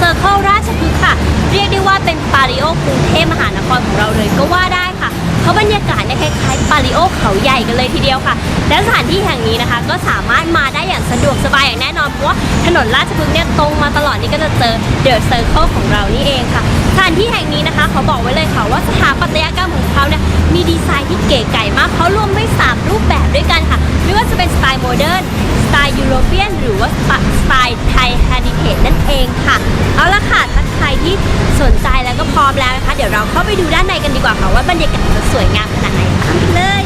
เซอร์เคิลราชพฤกษ์ค่ะ เรียกได้ว่าเป็นปาริโอกรุงเทพมหานครของเราเลยก็ว่าได้ค่ะ เพราะบรรยากาศเนี่ยคล้ายๆปาริโอเขาใหญ่กันเลยทีเดียวค่ะ และสถานที่แห่งนี้นะคะ ก็สามารถมาได้อย่างสะดวกสบายอย่างแน่นอนเพราะว่าถนนราชพฤกษ์เนี่ยตรงมาตลอดนี่ก็จะเจอเดอะเซอร์เคิลของเรานี่เองค่ะ สถานที่แห่งนี้นะคะเขาบอกไว้เลยค่ะว่าสถาปัตยกรรมของเขาเนี่ยมีดีไซน์ที่เก๋ไก่มากเขารวมไว้สามรูปแบบด้วยกันค่ะ ไม่ว่าจะเป็นสไตล์โมเดิร์นสไตล์ยุโรเปียนหรือว่าสไตล์ไทยฮ r ดิเทจนั่นเองค่ะ เอาละค่ะถ้าใครที่สนใจแล้วก็พร้อมแล้วนะคะ เดี๋ยวเราเข้าไปดูด้านในกันดีกว่าค่ะว่าบรรยากาศจะสวยงามขนาดไหนตามไปเลย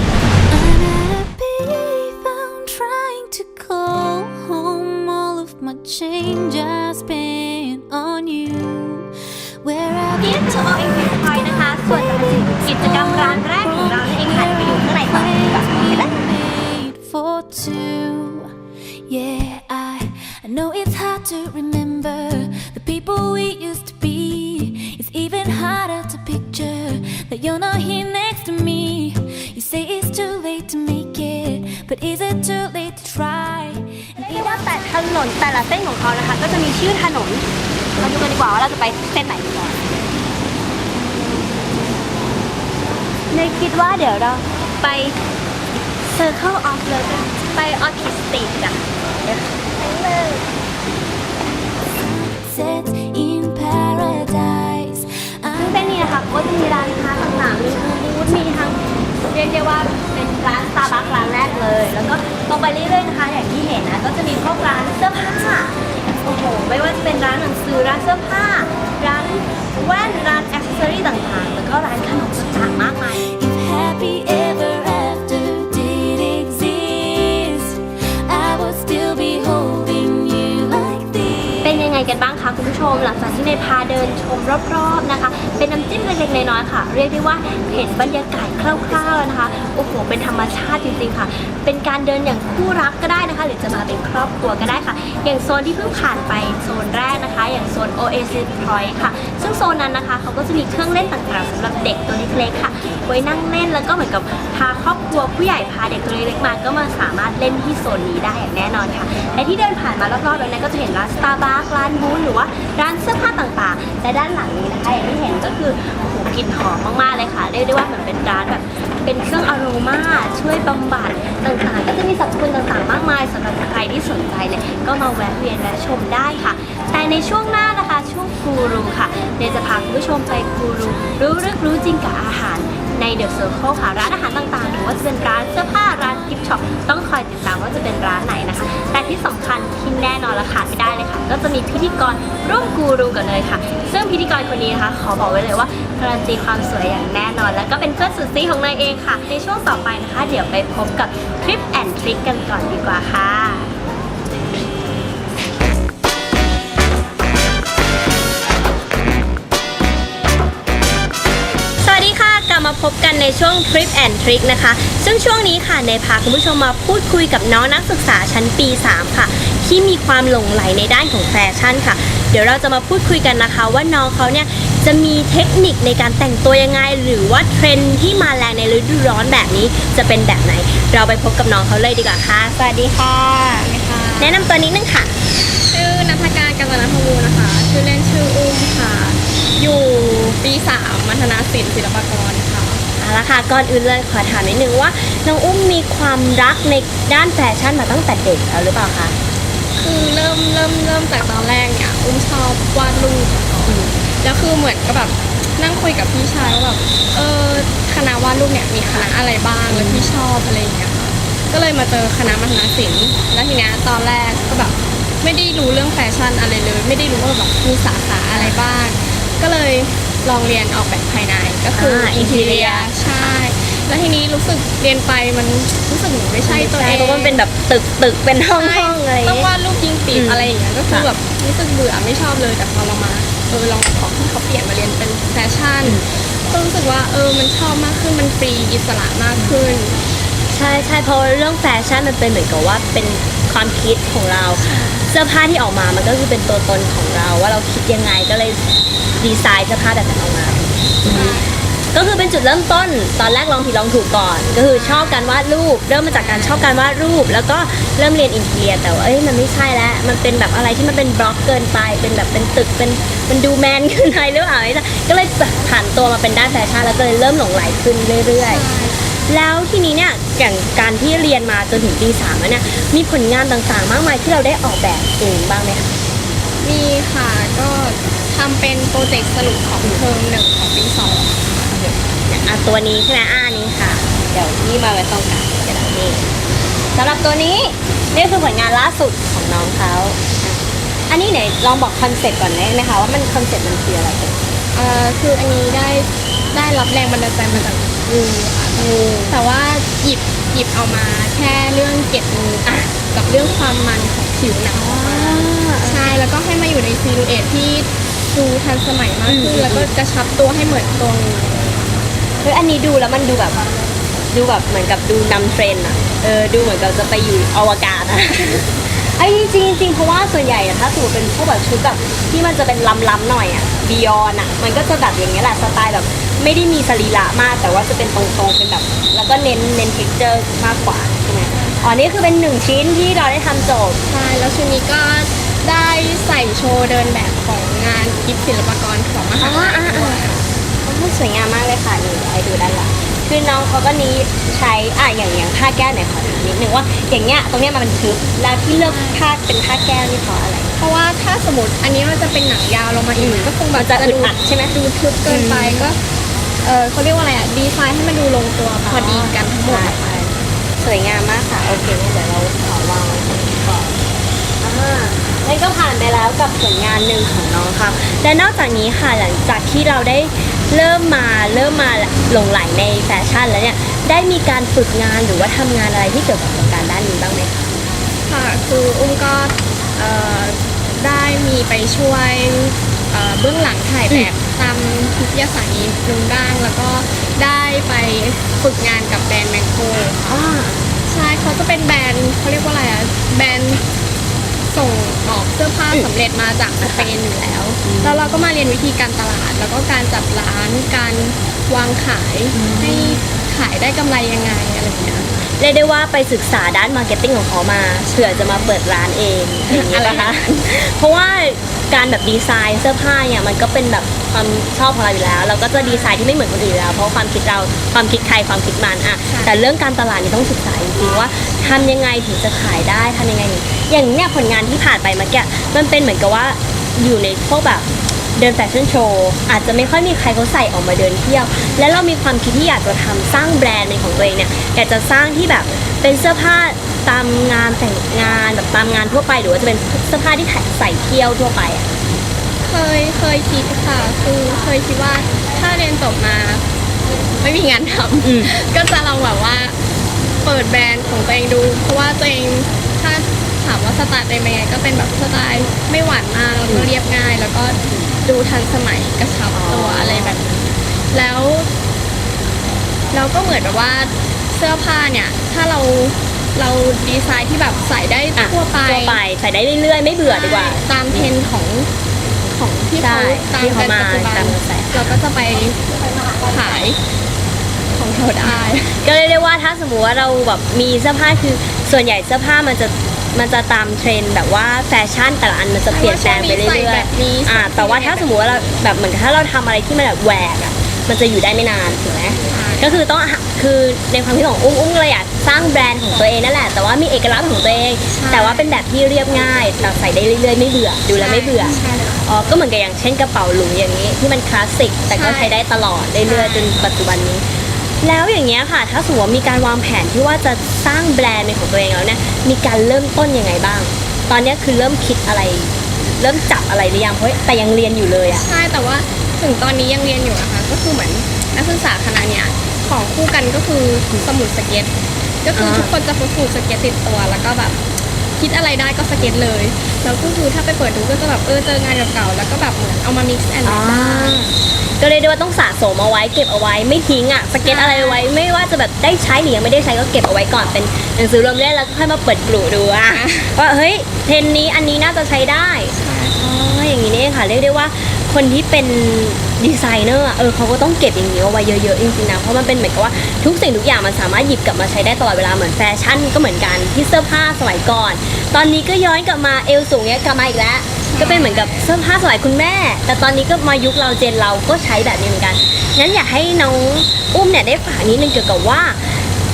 Unhappy found have นี่ you คือ o อ p พอยนะคะ ส่วนจะเป็นกิจกรรมร้านแรกของเรานั่นเองค่ะเดี๋ยวไปดูข้างในก่อนดีกว่าไปเลย made for two. Yeah, I, I know it's hard to remember the people we used to be. It's even harder to picture that you're not here next to me. You say it's too late to make it, but is it too late to try? เรียกว่าแต่ถนนแต่ละเส้นของเขานะคะ ก็จะมีชื่อถนน มาดูกันดีกว่าว่าเราจะไปเส้นไหนดีกว่า เนยคิดว่าเดี๋ยวเราไป Circle of Love กันไป Autistic อะไปเลย Set in paradise. เส้นนี้นะคะก็จะมีร้านค้าต่างๆ มีทั้งบูธมีทั้งเรียกได้ว่าเป็นร้านสตาร์บัคร้านแรกเลย แล้วก็ตรงไปเรื่อยๆนะคะ อย่างที่เห็นนะ ก็จะมีพวกร้านเสื้อผ้า โอ้โห ไม่ว่าจะเป็นร้านหนังสือ ร้านเสื้อผ้า ร้านแว่น ร้านแอค อรี่ต่างๆ แล้วก็ร้านขนมต่างๆมากมาย If happy ever after did exist, I would still be holding you like this. เป็นยังไงกันบ้างคะ คุณผู้ชม หลังจากที่ในพาเดินชมรอบๆนะคะ เป็นน้ำจิ้มเล็กๆน้อยๆค่ะ เรียกได้ว่าเห็นบรรยากาศคร่าวๆนะคะโอ้โหเป็นธรรมชาติจริงๆค่ะ เป็นการเดินอย่างคู่รักก็ได้นะคะ หรือจะมาเป็นครอบครัวก็ได้ค่ะ อย่างโซนที่เพิ่งผ่านไปโซนแรกนะคะ อย่างโซน Oasis Point ค่ะ ซึ่งโซนนั้นนะคะเขาก็จะมีเครื่องเล่นต่างๆสำหรับเด็กตัวเล็กๆค่ะ ไว้นั่งเล่นแล้วก็เหมือนกับพาครอบครัวผู้ใหญ่พาเด็กตัวเล็กๆมาก็มาสามารถเล่นที่โซนนี้ได้อย่างแน่นอนค่ะและที่เดินผ่านมารอบๆแล้วนี่ยก็จะเห็นร้านสตาร์บัคร้านบูธหรือว่าร้านเสื้อผ้าต่างๆ และด้านหลังนี้นะคะอย่างที่เห็นก็คือโอ้โหกลิ่นหอมมากๆเลยค่ะเรียกได้ว่าเหมือนเป็นร้านแบบเป็นเครื่องอโรมาช่วยบำบัดต่างๆ ก็จะมีสรรพคุณต่างๆ มากมายสำหรับใครที่สนใจเนี่ยก็มาแวะเวียนแวะชมได้ค่ะ แต่ในช่วงหน้านะคะช่วงกูรูค่ะเดี๋ยวจะพาคุณผู้ชมไปกูรูรู้ลึกรู้จริงกับอาหารในเดอะเซอร์เคิลค่ะร้านอาหารต่างๆ หรือว่าจะเป็นร้านเสื้อผ้าร้าน ช็อปต้องคอยติดตามว่าจะเป็นร้านไหนนะคะ แต่ที่สำคัญที่แน่นอนละขาดไม่ได้เลยค่ะ ก็จะมีพิธีกรร่วมกูรูกันเลยค่ะ ซึ่งพิธีกรคนนี้นะคะ ขอบอกไว้เลยว่าการันตีความสวยอย่างแน่นอน แล้วก็เป็นเพื่อนสุดซีของนายเองค่ะ ในช่วงต่อไปนะคะ เดี๋ยวไปพบกับทริปแอนทริคกันก่อนดีกว่าค่ะ พบกันในช่วง Trip and Trick นะคะ ซึ่งช่วงนี้ค่ะในพาคุณผู้ชมมาพูดคุยกับน้องนักศึกษาชั้นปี 3 ค่ะ ที่มีความหลงไหลในด้านของแฟชั่นค่ะ เดี๋ยวเราจะมาพูดคุยกันนะคะ ว่าน้องเขาเนี่ยจะมีเทคนิคในการแต่งตัวยังไง หรือว่าเทรนด์ที่มาแรงในฤดูร้อนแบบนี้จะเป็นแบบไหน เราไปพบกับน้องเขาเลยดีกว่าค่ะ สวัสดีค่ะ แนะนำตัวนิดนึงค่ะ ชื่อนัฐการกัญจนพวูนะคะ ชื่อเล่นชื่ออุ้มค่ะ อยู่ปีสามมัธนาศิลป์ศิลปากรค่ะเอา ละค่ะก่อนอื่นเลยขอถามนิดนึงว่าน้องอุ้มมีความรักในด้านแฟชั่นมาตั้งแต่เด็กแล้วหรือเปล่าคะคือเริ่มเริ่มเริ่มจากตอนแรกเนี่ยอุ้มชอบวาดรูปแล้วคือเหมือนกับแบบนั่งคุยกับพี่ชายว่าแบบเออคณะวาดรูปเนี่ยมีคณะอะไรบ้างแล้วพี่ชอบอะไรอย่างเงี้ยค่ะก็เลยมาเจอคณะมัธนาศิลป์แล้วทีเนี้ยตอนแรกก็แบบไม่ได้รู้เรื่องแฟชั่นอะไรเลย ไม่ได้รู้ว่าแบบมีสาขาอะไรบ้าง ก็เลย ลองเรียนออกแบบภายในก็คืออ่าอินทีเรีย interior ใช่ แล้วทีนี้รู้สึกเรียนไปมันรู้สึกเหมือนไม่ใช่ตัวเองเพราะมันเป็นแบบตึกตึกเป็นห้องห้องอะไรอย่างต้องเงี้ยวาดรูปยิงปีอืกมอะไรอย่างเงี้ยก็คือค่ะแบบรู้สึกเบื่อไม่ชอบเลยแต่พอเรามาเออลองขอที่เขาเปลี่ยนมาเรียนเป็นแฟชั่นก็รู้สึกว่าเออมันชอบมากขึ้นมันฟรีอิสระมากขึ้น ใช่ใช่เพราะเรื่องแฟชั่นมันเป็นเหมือนกับว่าเป็นความคิดของเราเสื้อผ้าที่ออกมามันก็คือเป็นตัวตนของเรา ว่าเราคิดยังไงก็เลยดีไซน์เสื้อผ้าแบบนั้นออกมา ก็คือเป็นจุดเริ่มต้น ตอนแรกลองผิดลองถูกก่อน ก็คือชอบการวาดรูป เริ่มมาจากการชอบการวาดรูป แล้วก็เริ่มเรียนอินเทียแต่ว่าเอ้ยมันไม่ใช่แล้ว มันเป็นแบบอะไรที่มันเป็นบล็อกเกินไป เป็นแบบเป็นตึกเป็นมันดูแมนเกินไปหรือเปล่าก็เลยผ่านตัวมาเป็นด้านแฟชั่นแล้วก็เลยเริ่มหลงไหลขึ้นเรื่อยๆ แล้วทีนี้เนี่ยอย่างการที่เรียนมาจนถึงปีสามแล้วเนี่ยมีผลงานต่างๆ มากมายที่เราได้ออกแบบเองบ้างไหมคะมีค่ะก็ทำเป็นโปรเจกต์สรุปของเทอมหนึ่งของปีสองอะตัวนี้ใช่ไหมอ่านี้ค่ะ เดี๋ยวนี่มาไว้ตรงกลางเดี๋ยวเรานี่สำหรับตัวนี้นี่คือผลงานล่าสุดของน้องเขาอันนี้ไหนลองบอกคอนเซ็ปต์ก่อนได้ไหมคะว่ามันคอนเซ็ปต์มันคืออะไรกันเอ่อคืออันนี้ได้ได้รับแรงบันดาลใจมาจาก งูค่ะงูแต่ว่าหยิบหยิบเอามาแค่เรื่องเกล็ดงูอะกับเรื่องความมันของผิวหนังออกมาใช่แล้วก็ให้มาอยู่ในซีลูเอทที่ดูทันสมัยมากขึ้นแล้วก็กระชับตัวให้เหมือนตัวงูเฮ้ยอันนี้ดูแล้วมันดูแบบ ดูแบบเหมือนกับดูนำเทรนด์อะเออดูเหมือนกับจะไปอยู่อวกาศอะ ไอ้จริงๆจริงๆเพราะว่าส่วนใหญ่อะถ้าสมมติเป็นพวกแบบชุดแบบที่มันจะเป็นล้ำๆหน่อยอะบิยอนอะมันก็จะแบบอย่างเงี้ยแหละสไตล์แบบ ไม่ได้มีสรีระมาก แต่ว่าจะเป็นตรงๆเป็นแบบ แล้วก็เน้นเน้นเท็กเจอร์มากกว่าใช่ไหมอ๋อนี่คือเป็นหนึ่งชิ้นที่เราได้ทำโจทย์ใช่แล้วชุดนี้ก็ได้ใส่โชว์เดินแบบของงานกิฟศิลปากรของมหาลัยด้วยค่ะโอ้สวยงามมากเลยค่ะนี่ให้ดูด้านหลังคือน้องเขาก็นี้ใช้อะอย่างอย่างผ้าแก้วเนี่ยขอถามนิดนึงว่าอย่างเงี้ยตรงเนี้ยมันเป็นทึบแล้วที่เลือกผ้าเป็นผ้าแก้วนี่เพราะอะไร เพราะว่าถ้าสมมติอันนี้มันจะเป็นหนังยาวลงมาอีกก็คงแบมับนจะอึดดูอัดใช่ไหม ดูทึบเกินไปก็ เออเขาเรียกว่าอะไรอะ ดีไซน์ให้มันดูลงตัวพอดีกันทั้งหมดใช่สวยงามมากค่ะ โอเคงั้นเดี๋ยวเราขอวางไว้ตรงนี้ก่อนอ่านั่นก็ผ่านไปแล้วกับผลงานหนึ่งของน้องค่ะ และนอกจากนี้ค่ะหลังจากที่เราได้เริ่มมาเริ่มมาหลงไหลในแฟชั่นแล้วเนี่ยได้มีการฝึกงานหรือว่าทำงานอะไรที่เกี่ยวกับวงการด้านนี้บ้างไหมคะค่ะคืออุ้มก็เอ่อได้มีไปช่วยเอ่อเบื้องหลังถ่ายแบบตาม นิตยสารนี้นึงบ้างแล้วก็ได้ไปฝึกงานกับแบรนด์แมงโกอ่าใช่เขาจะเป็นแบรนด์เขาเรียกว่าอะไรอะแบรนด์ส่งออกเสื้อผ้าสำเร็จมาจากสเปนอยู่แล้ว แล้วเราก็มาเรียนวิธีการตลาด แล้วก็การจัดร้านการวางขายให้ขายได้กำไรยังไงอะไรอย่างเงี้ย เรียกได้ว่าไปศึกษาด้านมาร์เก็ตติ้งของเขามาเผื่อจะมาเปิดร้านเองอะไรอย่างเงี้ยอะไรนะนะคะ เพราะว่าการแบบดีไซน์เสื้อผ้าเนี่ยมันก็เป็นแบบความชอบของเราอยู่แล้ว เราก็จะดีไซน์ที่ไม่เหมือนคนอื่นอยู่แล้ว เพราะความคิดเราความคิดใครความคิดมันอะแต่เรื่องการตลาดนี่ต้องศึกษาจริงๆว่าทำยังไงถึงจะขายได้ทำยังไงถึงอย่างเนี้ยผลงานที่ผ่านไปเมื่อกี้มันเป็นเหมือนกับว่าอยู่ในพวกแบบเดินแฟชั่นโชว์อาจจะไม่ค่อยมีใครเขาใส่ออกมาเดินเที่ยว และเรามีความคิดที่อยากจะทำสร้างแบรนด์เป็นของตัวเองเนี่ยอยากจะสร้างที่แบบเป็นเสื้อผ้าตามงานแต่งงานแบบตามงานทั่วไปหรือว่าจะเป็นเสื้อผ้าที่ใส่เที่ยวทั่วไปอะเคยเคยคิดค่ะคือเคยคิดว่าถ้าเรียนจบมา ไม่มีงานทำก็จะลองแบบว่าเปิดแบรนด์ของตัวเองดู เพราะว่าตัวเองถ้าถามว่าสไตล์เป็นยังไงก็เป็นแบบสไตล์ไม่หวานมากแล้วก็เรียบง่ายแล้วก็ ดูทันสมัยกระชับตัวอะไรแบบนี้แล้วแล้วก็เหมือนแบบว่าเสื้อผ้าเนี่ย ถ้าเราเราดีไซน์ที่แบบใส่ได้อะทั่วไปทั่วไปใส่ได้เรื่อยๆ ไม่เบื่อดีกว่า ตามเทรนด์ของของที่ใช่เขาตามที่เขากันมาปัจจุบันตามกระแสเราก็จะไปขายของเราได้ ก็เรียกได้ว่าถ้าสมมติว่าเราแบบมีเสื้อผ้าคือส่วนใหญ่เสื้อผ้ามันจะ มันจะตามเทรนด์แบบว่าแฟชั่นแต่ละอันมันจะเปลี่ยนแปลงไปเรื่ใช่อยว่าช่วงนี้ใส่แบบนี้ๆอ่าแต่ว่าถ้าสมมติว่าเราแบบเหมือนกับถ้าเราทำอะไรที่มันแบบแหวกอะมันจะอยู่ได้ไม่นานถูกไหมก็คือต้องหาคือในความคิดของอุ้มอุ้มเลยอยากสร้างแบรนด์ของตัวเองนั่นแหละแต่ว่ามีเอกลักษณ์ของตัวเองใช่แต่ว่าเป็นแบบที่เรียบง่ายแต่ใส่ได้เรื่อยๆไม่เบื่อดูแล้วไม่เบื่อใช่ค่ะอ๋อก็เหมือนกับอย่างเช่นกระเป๋าหลุยอย่างนี้ที่มันคลาสสิกแต่ก็ใช่ใช้ได้ตลอดเรื่อยๆจใช่นปัจจุบันนี้ แล้วอย่างเงี้ยค่ะ ถ้าสมมติว่ามีการวางแผนที่ว่าจะสร้างแบรนด์เป็นของตัวเองแล้วเนี่ย มีการเริ่มต้นยังไงบ้าง ตอนเนี้ยคือเริ่มคิดอะไร เริ่มจับอะไรหรือยังเพราะแต่ยังเรียนอยู่เลยอะ ใช่แต่ว่าถึงตอนนี้ยังเรียนอยู่นะคะก็คือเหมือนนักศึกษาคณะเนี่ยของคู่กันก็คือสมุดสเก็ต ก็คือทุกคนจะพกสมุดสเก็ตติดตัวแล้วก็แบบคิดอะไรได้ก็สเก็ตเลยแล้วก็คือถ้าไปเปิดดูก็จะแบบเออเจองานเก่าๆแล้วก็แบบเหมือนเอามา mix and อ๋อ match ได้ ก็เรียกได้ว่าต้องสะสมเอาไว้เก็บเอาไว้ไม่ทิ้งอะสเก็ตอะไรไว้ไม่ว่าจะแบบได้ใช้หรือยังไม่ได้ใช้ก็เก็บเอาไว้ก่อนเป็นหนังสือรวมเล่มแล้วก็ค่อยมาเปิดกลุ่ดูอะว่าเฮ้ยเทรนด์นี้อันนี้น่าจะใช้ได้อ๋ออย่างนี้นี่เองค่ะเรียกได้ว่าคนที่เป็นดีไซเนอร์อะเออเขาก็ต้องเก็บอย่างนี้เอาไว้เยอะๆจริงๆนะเพราะมันเป็นเหมือนกับว่าทุกสิ่งทุกอย่างมันสามารถหยิบกลับมาใช้ได้ตลอดเวลาเหมือนแฟชั่นก็เหมือนกันที่เสื้อผ้าสมัยก่อน ตอนนี้ก็ย้อนกลับมาเอวสูงเนี้ยกลับมาอีกแล้ว ก็เป็นเหมือนกับเสื้อผ้าสมัยคุณแม่ แต่ตอนนี้ก็มายุคเราเจนเราก็ใช้แบบนี้เหมือนกันงั้นอยากให้น้องอุ้มเนี่ยได้ฝากนิดนึงเกี่ยวกับว่า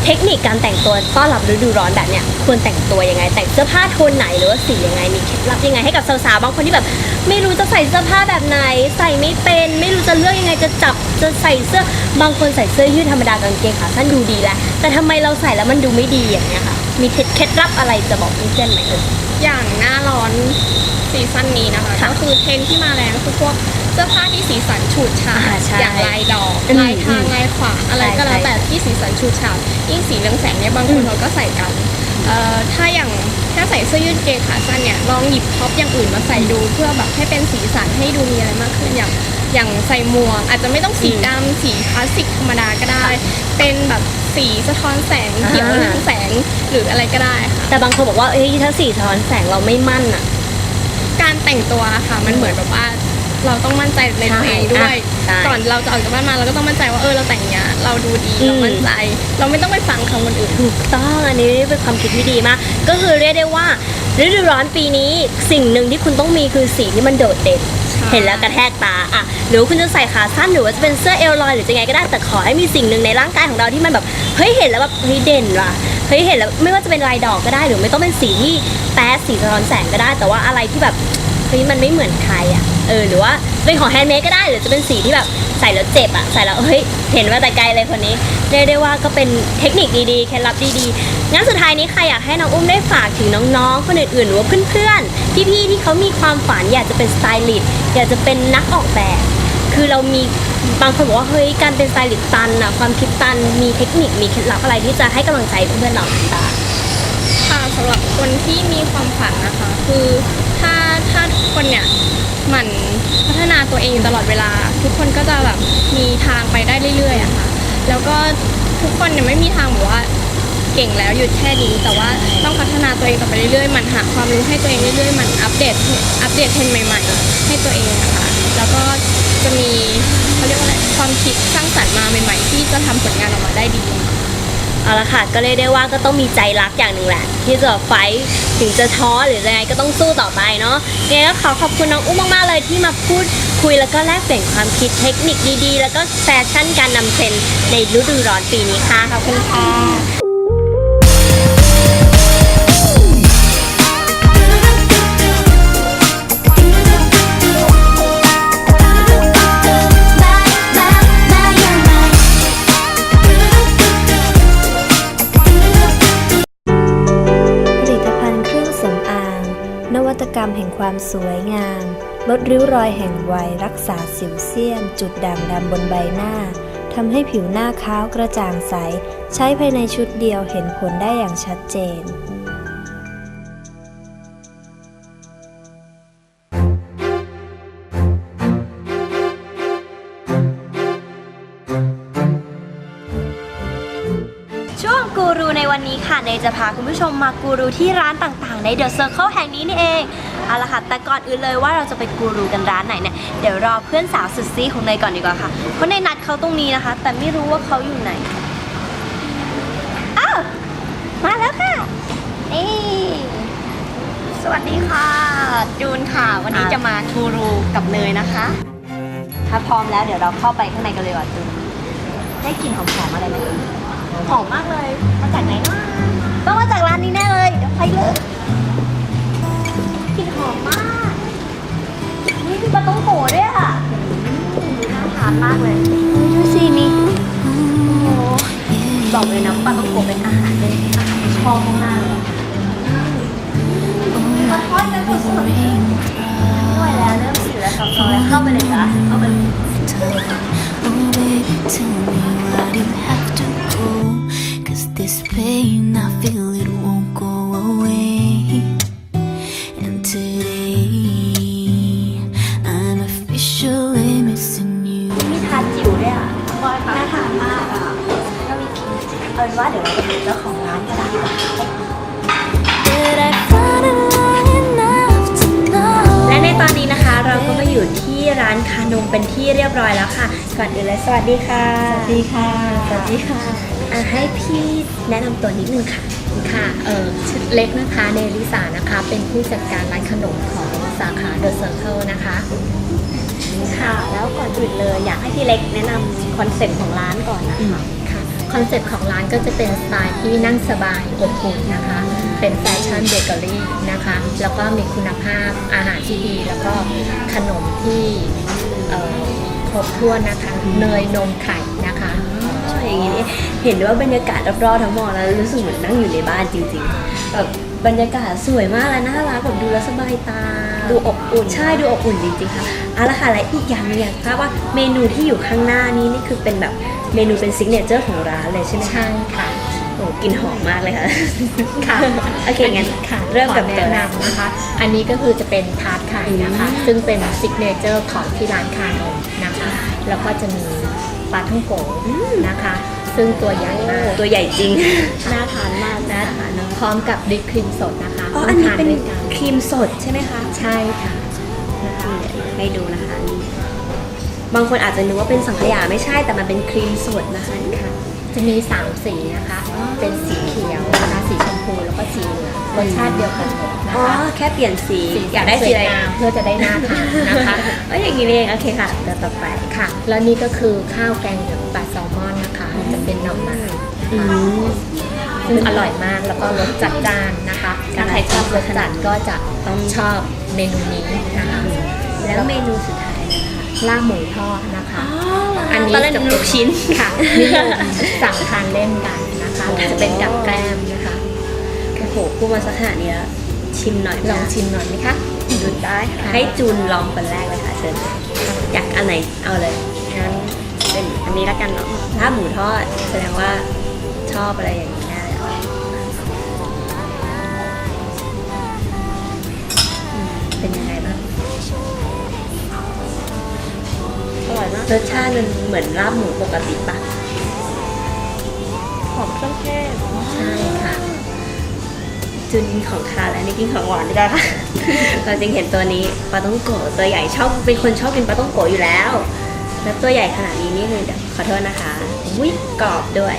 เทคนิคการแต่งตัวต้อนรับฤดูร้อนแบบเนี้ยควรแต่งตัวยังไง แต่งเสื้อผ้าโทนไหนหรือว่าสียังไงมีเคล็ดลับยังไงให้กับสาวๆบางคนที่แบบ ไม่รู้จะใส่เสื้อผ้าแบบไหน ใส่ไม่เป็น ไม่รู้จะเลือกยังไงจะจับจะใส่เสื้อบางคนใส่เสื้อยืดธรรมดากางเกงขาสั้นดูดีแหละแต่ทำไมเราใส่แล้วมันดูไม่ดีอย่างเงี้ยค่ะมีเคล็ดลับอะไรจะบอกเพื่อนๆไหมเอ่ย อย่างหน้าร้อนซีซั่นนี้นะคะค่ะก็คือเทรนด์ที่มาแรงก็คือพวกเสื้อผ้าที่สีสันฉูดฉาดอ่าใช่อย่างลายดอกอืมลายทางลายขวางอะไรใช่ก็แล้วใช่แต่ที่สีสันฉูดฉาดยิ่งสีเรืองแสงเนี่ยบางคอืนม เขาก็ใส่กันเอ่อถ้าอย่างถ้าใส่เสื้อยืดเกงขาสั้นเนี่ยลองหยิบท็อปอย่างอื่นมาใส่ดู เพื่อแบบให้เป็นสีสันให้ดูมีอะไรมากขึ้นอย่างอย่างใส่หมวกอาจจะไม่ต้องสีอืมดำสีคลาสสิกธรรมดาก็ได้ เป็นแบบ สีสะท้อนแสงเขียวอ่าเรืองแสงหรืออะไรก็ได้ค่ะแต่บางคนบอกว่าเฮ้ยถ้าสีสะท้อนแสงเราไม่มั่นอะ การแต่งตัวค่ะมันเหมือนแบบว่า เราต้องมั่นใจในตัวเองด้วย ใช่ก่อนเราจะออกจากบ้านมาเราก็ต้องมั่นใจว่าเออเราแต่งเนี้ยเราดูดีอืม เรามั่นใจ เราไม่ต้องไปฟังคำคนอื่น ถูกต้องอันนี้เป็นความคิดที่ดีมาก ก็คือเรียกได้ว่าฤดูร้อนปีนี้สิ่งหนึ่งที่คุณต้องมีคือสีที่มันโดดเด่น ใช่ เห็นแล้วกระแทกตาอะหรือว่าคุณจะใส่ขาสั้นหรือว่าจะเป็นเสื้อเอลลอยหรือจะไงก็ได้แต่ขอให้มีสิ่งหนึ่งในร่างกายของเราที่มันแบบเฮ้ยเห็นแล้วแบบเฮ้ยเด่นว่ะเฮ้ยเห็นแล้วไม่ว่าจะเป็นลายดอกก็ได้ หรือไม่ต้องเป็นสีที่แป๊ดสีสะท้อนแสงก็ได้ แต่ว่าอะไรที่แบบเฮ้ยมันไม่เหมือนใครอะ เออหรือว่าเป็นของแฮนด์เมดก็ได้หรือจะเป็นสีที่แบบใส่แล้วเจ็บอะใส่แล้วเฮ้ยเห็นมาแต่ไกลเลยคนนี้เรียกได้ว่าก็เป็นเทคนิคดีๆเคล็ดลับดีๆงั้นสุดท้ายนี้ใครอยากให้น้องอุ้มได้ฝากถึงน้องๆ คนอื่นๆหรือว่าเพื่อนๆพี่ๆที่เขามีความฝันอยากจะเป็นสไตลิสต์อยากจะเป็นนักออกแบบ คือเรามีบางคนบอกว่าเฮ้ยการเป็นสไตลิสต์ตันอะความคิดตันมีเทคนิคมีเคล็ดลับอะไรที่จะให้กำลังใจเพื่อนๆเราบ้างค่ะสำหรับคนที่มีความฝันนะคะ คือถ้าถ้าคนเนี่ย หมั่นพัฒนาตัวเองอยู่ตลอดเวลา ทุกคนก็จะแบบมีทางไปได้เรื่อยๆอะค่ะแล้วก็ทุกคนเนี่ยไม่มีทางแบบว่าเก่งแล้วหยุดแค่นี้ แต่ว่าต้องพัฒนาตัวเองต่อไปเรื่อยๆหมันหาความรู้ให้ตัวเองเรื่อยๆหมันอัปเดตอัปเดตเทรนใหม่ ๆ ให้ตัวเองนะคะแล้วก็จะมีเขาเรียกว่าอะไรความคิดสร้างสรรค์มาใหม่ ๆ ที่จะทำผลงานออกมาได้ดี เอาละค่ะก็เรียกได้ว่าก็ต้องมีใจรักอย่างหนึ่งแหละที่จะไฟถึงจะท้อหรือยังไงก็ต้องสู้ต่อไปเนาะยังไงก็ขอขอบคุณน้องอุ้มมากๆเลยที่มาพูดคุยแล้วก็แลกเปลี่ยนความคิดเทคนิคดีๆ แล้วก็แฟชั่นการนำเทรนด์ในฤดูร้อนปีนี้ค่ะขอบคุณค่ะ แห่งความสวยงาม ลดริ้วรอยแห่งวัยรักษาสิวเซียน จุดด่างดำบนใบหน้าทำให้ผิวหน้าขาวกระจ่างใส ใช้ภายในชุดเดียวเห็นผลได้อย่างชัดเจนช่วงกูรูในวันนี้ค่ะเนยจะพาคุณผู้ชมมากูรูที่ร้านต่างๆ ในเดอะเซอร์เคิลแห่งนี้นี่เอง เอาละค่ะ แต่ก่อนอื่นเลยว่าเราจะไปกูรูกันร้านไหนเนี่ย เดี๋ยวรอเพื่อนสาวสุดซีของเนยก่อนดีกว่าค่ะ เพราะเนยนัดเขาตรงนี้นะคะ แต่ไม่รู้ว่าเขาอยู่ไหน อ้าว มาแล้วค่ะ นี่ สวัสดีค่ะ จูนค่ะ วันนี้จะมากูรูกับเนยนะคะ ถ้าพร้อมแล้วเดี๋ยวเราเข้าไปข้างในกันเลยว่ะจูน ได้กลิ่นหอมๆอะไรไหมเอ่ยหอมมากเลย มาจากไหนนะต้องมาจากร้านนี้แน่เลย เดี๋ยวไปเลยกลิ่นห อมมากนี่มีปลาต้องโกะด้วยอะอืมน่าทานมากเลยดูสินี่โอ้บอกเลยนะปลาต้องโกะเป็นอาหารเป็นอาหารที่ชอบมากๆเลยมาทอดกันสดๆไม่ไหวแล้วเริ่มหิวแล้วครับๆแล้วเข้าไปเลยจ้ะเข้าไปเลย Oh baby, tell me why do you have to go? Cause this pain, I feel it won't ว่าเดี๋ยวเราไปหาเจ้าของร้านกันดีกว่าและในตอนนี้นะคะเราก็มาอยู่ที่ร้านคานมเป็นที่เรียบร้อยแล้วค่ะ ก่อนอื่นเลยสวัสดีค่ะ สวัสดีค่ะ สวัสดีค่ะอะให้พี่แนะนำตัวนิดนึงค่ะ ค่ะ เออชื่อเล็กนะคะ เนลิสานะคะ เป็นผู้จัดการร้านขนมของสาขาเดอะเซอร์เคิลนะคะ ค่ะ แล้วก่อนอื่นเลยอยากให้พี่เล็กแนะนำคอนเซ็ปต์ของร้านก่อนนะคะ คอนเซ็ปต์ของร้านก็จะเป็นสไตล์ที่นั่งสบายอบอุ่นนะคะ เป็นแฟชั่นเบเกอรี่นะคะ แล้วก็มีคุณภาพอาหารที่ดี แล้วก็ขนมที่ครบถ้วนนะคะ เนยนมไข่นะคะอ๋อย่างนี้เห็นว่าบรรยากาศรอบๆทั้งหมดแล้วรู้สึกเหมือนนั่งอยู่ในบ้านจริงๆแบบบรรยากาศสวยมากและน่ารักแบบดูแล้วสบายตา ดูอบอุ่น ใช่ดูอบอุ่นจริงๆค่ะเอาละค่ะและอีกอย่างหนึงอยากทราบว่าเมนูที่อยู่ข้างหน้านี้นี่คือเป็นแบบเมนูเป็นซิกเนเจอร์ของร้านเลยใช่ไหมคะใช่ค่ะ โอ้กลิ่นหอมมากเลยค่ะ ค่ะโอเคงั้นค่ะเริ่มกับขอตัวแนะนำนะคะ อันนี้ก็คือจะเป็นทาร์ตไข่นะคะ อืม ซึ่งเป็นซิกเนเจอร์ของที่ร้านคานมนะคะ แล้วก็จะมีปลาท่องโกนะคะ ซึ่งตัวใหญ่มาก ตัวใหญ่จริง น่าทานมากน่าทานเนอะ พร้อมกับดิปครีมสดนะคะอ๋ออันนี้ทาเป็นด้วยกันครีมสดใช่ไหมคะใช่ค่ะนะคะให้ดูนะคะนี่บางคนอาจจะนึกว่าเป็นสังขยาไม่ใช่แต่มันเป็นครีมสดนะคะนี่ค่ะ จะมี3สีนะคะ เป็นสีเขียวนะคะสีชมพูแล้วก็สีเหลืองรสชาติเดียวกันหมดนะอ๋อคะแค่เปลี่ยนสีสีอยากได้สีอะไรสวยงามเพื่อจะได้น่าทานนะคะเอ้ยอย่างนี้นี่เองโอเคค่ะเดี๋ยวต่อไปค่ะ แล้วนี่ก็คือข้าวแกงเหลืองปลาแซลมอนนะคะ จะเป็นหน่อไม้อืมซึ่ งอร่อยมากแล้วก็รสจัดจ้านนะคะ ถ้าใครชอบรสจัดก็จะต้องชอบเมนูนี้นะคะ แล้วเมนูสุดท้ายนะคะลาบหมูทอดนะคะ อันนี้ตอนแรกจะนึกเป็ลูกชิ้นค่ะนิยมสั่งทานเล่นกันนะคะจะเป็นกับแกล้มนะคะโอ้โหพูดมาสักขนาดนี้แล้วชิมหน่อยลองชิมหน่อยไหมคะดูได้ค่ะให้จูนลองคนแรกเลยค่ะเชิญค่ะอยากอันไหนเอาเลยงั้นเป็นอันนี้ละกันเนาะลาบหมูทอดแสดงว่าชอบอะไรอย่างนี้ ร่อยมากรสชาติมันเหมือนลาบหมูปกติปะหอมเครื่องเทศใช่ค่ะจูนกินของคาวแล้วนี่กินของหวานด้วยค่ะ เราจริงเห็นตัวนี้ปลาต้องโกะตัวใหญ่ชอบเป็นคนชอบกินปลาต้องโกะอยู่แล้ว แล้วตัวใหญ่ขนาดนี้นี่คือเดี๋ยวขอโทษนะคะอุ้ยกรอบด้วย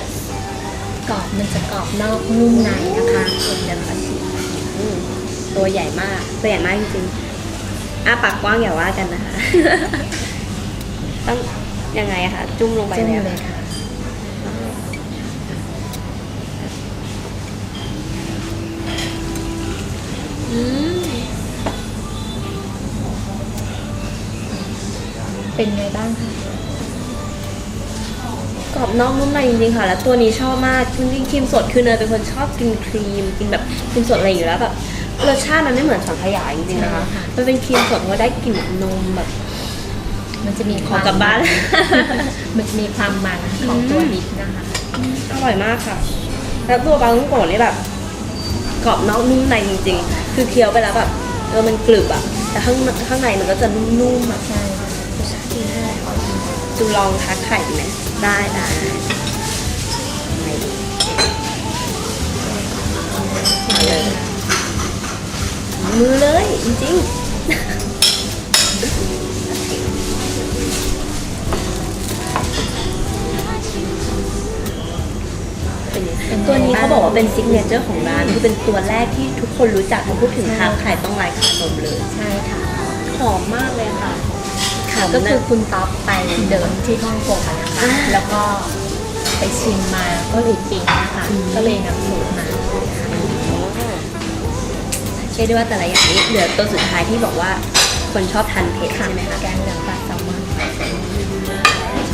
กรอบมันจะกรอบนอกนุ่มในนะคะเดี๋ยวขอชิมอืมตัวใหญ่มาก ตัวใหญ่มากจริงๆอ้าปากกว้างอย่าว่ากันนะคะ ต้องยังไงอะคะจุ่มลงไปจุ่มเลยเลยค่ะอืมเป็นไงบ้างคะกรอบนอกนุ่มในจริงๆค่ะ แล้วตัวนี้ชอบมากจริงๆครีมสดคือเนยเป็นคนชอบกินครีมกินแบบครีมสดอะไรอยู่แล้วแบบรสชาติมันไม่เหมือนสังขยาจริงๆนะคะใช่ค่ะมันเป็นครีมสดก็ได้กลิ่นนมแบบ มันจะมีขอกลับบ้าน มันจะมีความมันของตัวดิบนะคะ อร่อยมากค่ะ แล้วตัวบางกุ้งโกะนี่แบบกรอบนอกนุ่มในจริง ๆ คือเคี้ยวไปแล้วแบบเออมันกรึบอะแต่ข้างข้างในมันก็จะนุ่มๆอะใช่ค่ะรสชาติดีมากจูลองทักไข่ดีไหมได้ได้ไม่ดีมาเลยมือเลยจริงๆ นี้เขาบอกว่าเป็นซิกเนเจอร์ของร้านคือเป็นตัวแรกที่ทุกคนรู้จักพอพูดถึงทักไข่ต้องลายขนมเลยใช่ค่ะหอมมากเลยค่ะค่ะก็คือคุณต๊อปไปเดินที่ฮ่องกงอะนะคะอ่าแล้วก็ไปชิมมาก็หลุดปีนะคะก็เลยนำสูตรมานะคะเรียกได้ว่าแต่ละอย่างนี้เหลือตัวสุดท้ายที่บอกว่าคนชอบทานเผ็ดใช่ไหมคะแกงเหลืองปลาแซลมอน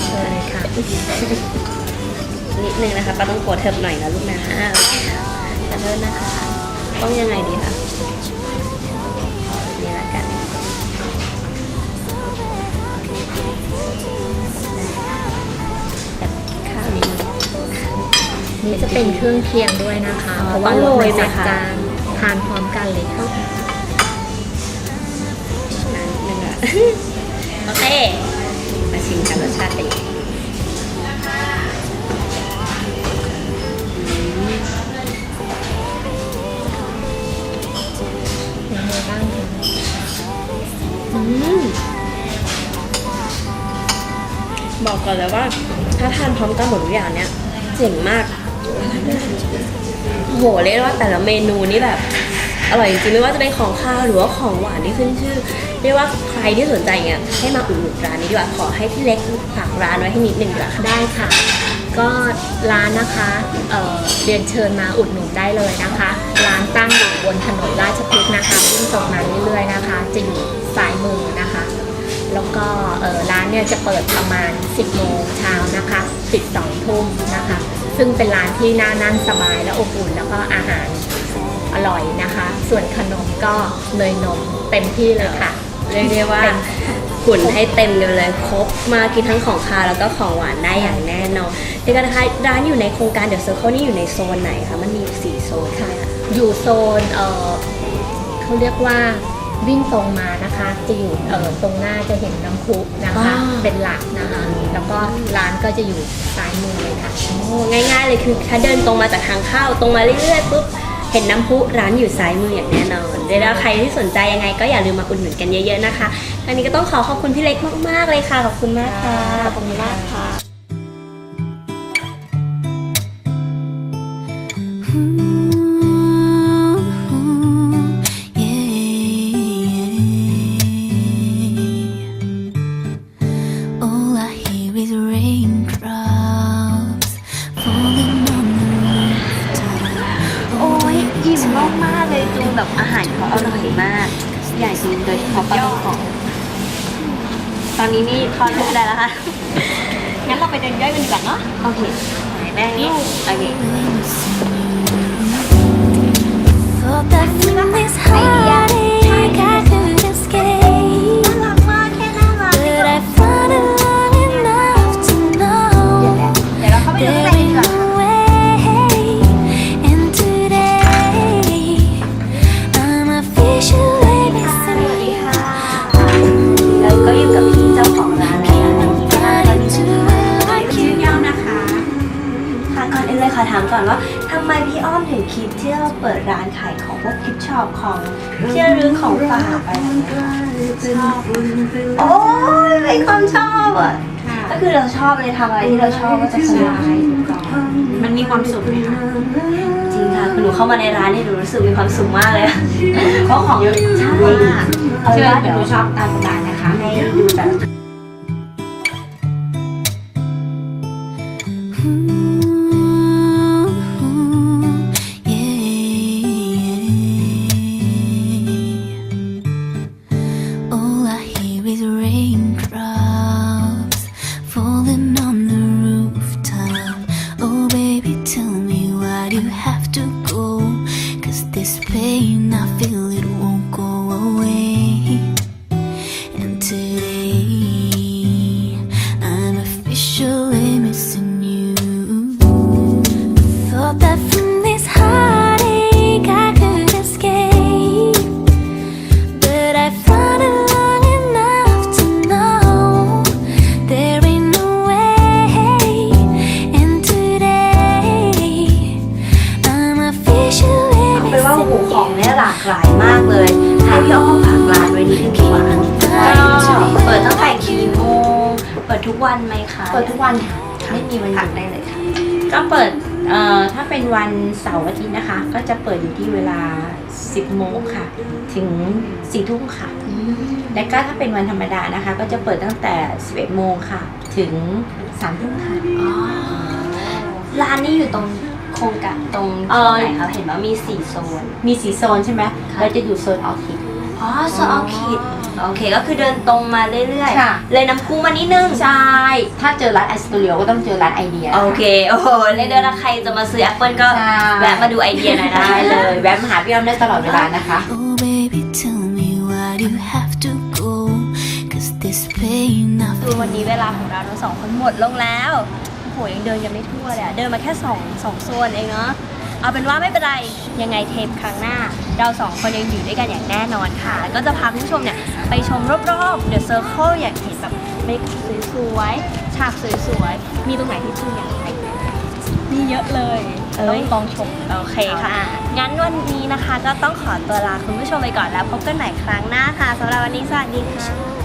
เชิญเลยค่ะ นิดนึงนะคะป้าต้องโกดเทิบหน่อยนะลูกนะขอโทษนะคะ ต้องยังไงดีคะนี่ละกันแบบข้าวนิดนึงนี่จะเป็นเครื่องเคียงด้วยนะคะอ๋อเพราะว่าต้องโรยมันจัดไหมคะจานทานพร้อมกันเลยค่ะนะนิดนึงอะโอเคมาชิมกันรสชาติเป็นยังไง บอกก่อนเลยว่า ถ้าทานพร้อมกันหมดทุกอย่างเนี่ยเจ๋งมากโหเรียกว่าแต่ละเมนูนี่แบบอร่อยจริงไม่ว่าจะเป็นของข้าวหรือว่าของหวานที่ขึ้นชื่อ เรียกว่าใครที่สนใจเนี่ยให้มาอุดหนุนร้านนี้ดีกว่าขอให้พี่เล็กฝากร้านไว้ให้นิดนึงดีกว่ได้ค่ะ ก็ร้านนะคะเรียนเชิญมาอุดหนุนได้เลยนะคะ ร้านตั้งอยู่บนถนนราชพฤกษ์นะคะวิ่งตรงมาเรื่อยๆนะคะจะอยู่ซ้าย มือนะคะ แล้วก็เอ่อร้านเนี่ยจะเปิดประมาณ 10 โมงเช้านะคะปิด2ทุ่มนะคะ ซึ่งเป็นร้านที่น่านั่งสบายและอบอุ่นแล้วก็อาหารอร่อยนะคะ ส่วนขนมก็เนยนมเต็มที่เลยค่ะ เรียกได้ว่าขุนให้เต็มกันเลยครบมากินทั้งของคาวแล้วก็ของหวานได้อย่างแน่นอนเดี๋ยวกันนะคะร้านอยู่ในโครงการเดอะเซอร์เคิลนี่อยู่ในโซนไหนคะมันมีอยู่สี่โซนค่ะ อยู่โซนเออเขาเรียกว่า วิ่งตรงมานะคะจะอยู่เออตรงหน้าจะเห็นน้ำพุนะคะอ่าเป็นหลักนะคะ แล้วก็ร้านก็จะอยู่ซ้ายมือเลยค่ะโอ้ง่ายๆเลยคือถ้าเดินตรงมาจากทางเข้าตรงมาเรื่อยๆปุ๊บเห็นน้ำพุร้านอยู่ซ้ายมืออย่างแน่นอนเดี๋ยวใครที่สนใจยังไงก็อย่าลืมมาอุดหนุนกันเยอะๆนะคะอันนี้ก็ต้องขอขอบคุณพี่เล็กมากๆเลยค่ะขอบคุณมากค่ะขอบคุณมากค่ะ นี่ ทำอะไรที่เราชอบก็จะสบายมันมีความสุขไหมคะจริงค่ะคือหนูเข้ามาในร้านนี่หนูรู้สึกมีความสุขมากเลยอะเพราะของเยอะใช่เอาเป็นว่าเดี๋ยวชอบตามสบายนะคะให้ดูแบบ วันค่ะไม่มีวันหยุดได้เลยค่ะ ก็เปิดเอ่อถ้าเป็นวันเสาร์อาทิตย์นะคะ ก็จะเปิดอยู่ที่เวลา 10โมงค่ะ ถึง4ทุ่มค่ะ และก็ถ้าเป็นวันธรรมดานะคะ ก็จะเปิดตั้งแต่ 11โมงค่ะ ถึง3ทุ่มค่ะร้านนี้อยู่ตรงโครงการตรงที่ไหนคะเห็นว่ามี4โซน มีสีโซนใช่ไหม ค่ะ เราจะอยู่โซนออคิด อ๋อโซนออคิด โอเคก็คือเดินตรงมาเรื่อยค่ะ ๆ เลยน้ำพุมานิดนึง ใช่ ถ้าเจอร้านไอสตูดิโอก็ต้องเจอร้านไอเดียโอเค โอ้โหเรียกได้ว่าใครจะมาซื้อแอปเปิลก็ใช่แวะมาดูไอเดียหน่อยนะได้เลย แวะมาหาพี่อ้อมได้ตลอดเวลานะคะ Oh, baby, tell me why do you have to go? Cause this pain I คือ feel วันนี้เวลาของเราทั้งสองคนหมดลงแล้ว โอ้โหยังเดินกันไม่ทั่วเลยอะเดินมาแค่สองสองโซนเองเนาะ เอาเป็นว่าไม่เป็นไร ยังไงเทปครั้งหน้า เราสองคนยังอยู่ด้วยกันอย่างแน่นอนค่ะ แล้วก็จะพาคุณผู้ชมเนี่ยไปชมรอบๆ The Circle อย่างเห็นแบบเมคสวยๆ ฉากสวยๆ มีตรงไหนที่คุณอยากไปมีเยอะเลยเอ้ยต้องลองชมโอเคค่ะ งั้นวันนี้นะคะก็ต้องขอตัวลาคุณผู้ชมไปก่อนแล้วพบกันใหม่ครั้งหน้าค่ะสำหรับวันนี้สวัสดีค่ะ